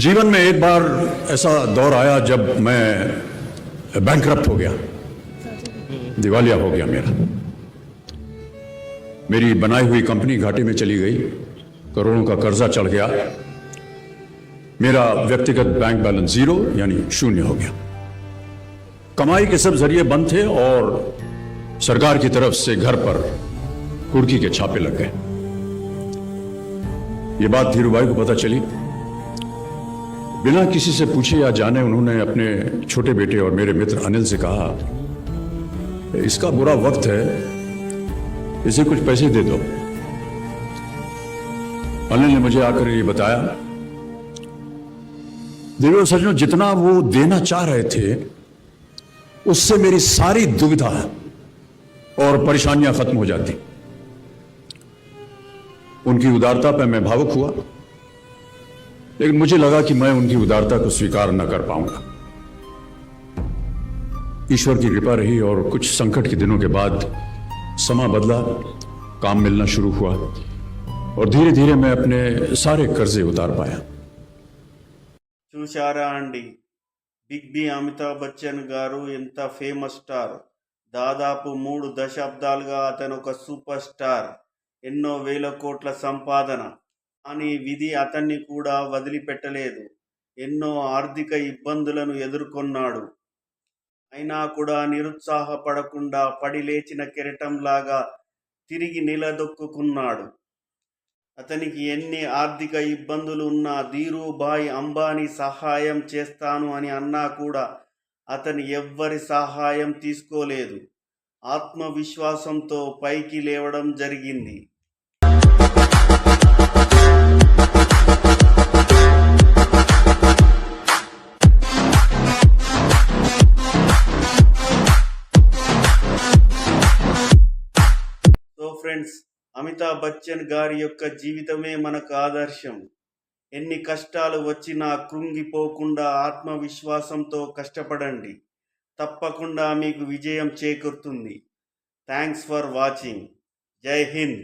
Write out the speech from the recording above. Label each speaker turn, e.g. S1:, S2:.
S1: जीवन में एक बार ऐसा दौर आया जब मैं बैंक हो गया। दिवालिया हो गया मेरा। मेरी बनाई हुई कंपनी घाटे में चली गई। करोड़ों का कर्जा चढ़ गया। मेरा व्यक्तिगत बैंक बैलेंस ज़ीरो यानी शून्य हो गया। कमाई के सब ज़रिए बंद थे और सरकार की तरफ़ से घर पर कुर्की के छापे लग गए। ये बात धीरूभाई को पता चली। बिना किसी से पूछे या जाने उन्होंने अपने छोटे बेटे और मेरे मित्र अनिल से कहा, इसका बुरा वक्त है, इसे कुछ पैसे दे दो। अनिल ने मुझे आकर ये बताया देखो सजनों, जितना वो देना चाह रहे थे, उससे मेरी सारी दुविधा और परेशानियाँ खत्म हो जाती। उनकी उदारता पर मैं भावुक हुआ। लेकिन मुझे लगा कि मैं उनकी उदारता को स्वीकार न कर पाऊंगा ईश्वर की कृपा रही और कुछ संकट के दिनों के बाद समा बदला काम मिलना शुरू हुआ और धीरे धीरे मैं अपने सारे कर्जे उतार पाया
S2: చూశారా అండి బిగ్ బి అమితాబ్ బచ్చన్ గారు ఎంత ఫేమస్ స్టార్ దాదాపు మూడు దశాబ్దాలుగా అతను ఒక సూపర్ స్టార్ ఎన్నో వేల కోట్ల సంపాదన అని విధి అతన్ని కూడా వదిలిపెట్టలేదు. ఎన్నో ఆర్థిక ఇబ్బందులను ఎదుర్కొన్నాడు. అయినా కూడా నిరుత్సాహపడకుండా పడి లేచిన కెరటంలాగా తిరిగి నిలదొక్కుకున్నాడు. అతనికి ఎన్ని ఆర్థిక ఇబ్బందులు ఉన్నా ధీరుభాయ్ అంబానీ సహాయం చేస్తాను అని అన్నా కూడా అతను ఎవ్వరి సహాయం తీసుకోలేదు. ఆత్మవిశ్వాసంతో పైకి లేవడం జరిగింది. ఫ్రెండ్స్ అమితాబ్ బచ్చన్ గారి యొక్క జీవితమే మనకు ఆదర్శం. ఎన్ని కష్టాలు వచ్చినా కృంగిపోకుండా ఆత్మవిశ్వాసంతో కష్టపడండి. తప్పకుండా మీకు విజయం చేకూరుతుంది. థ్యాంక్స్ ఫర్ వాచింగ్ జై హింద్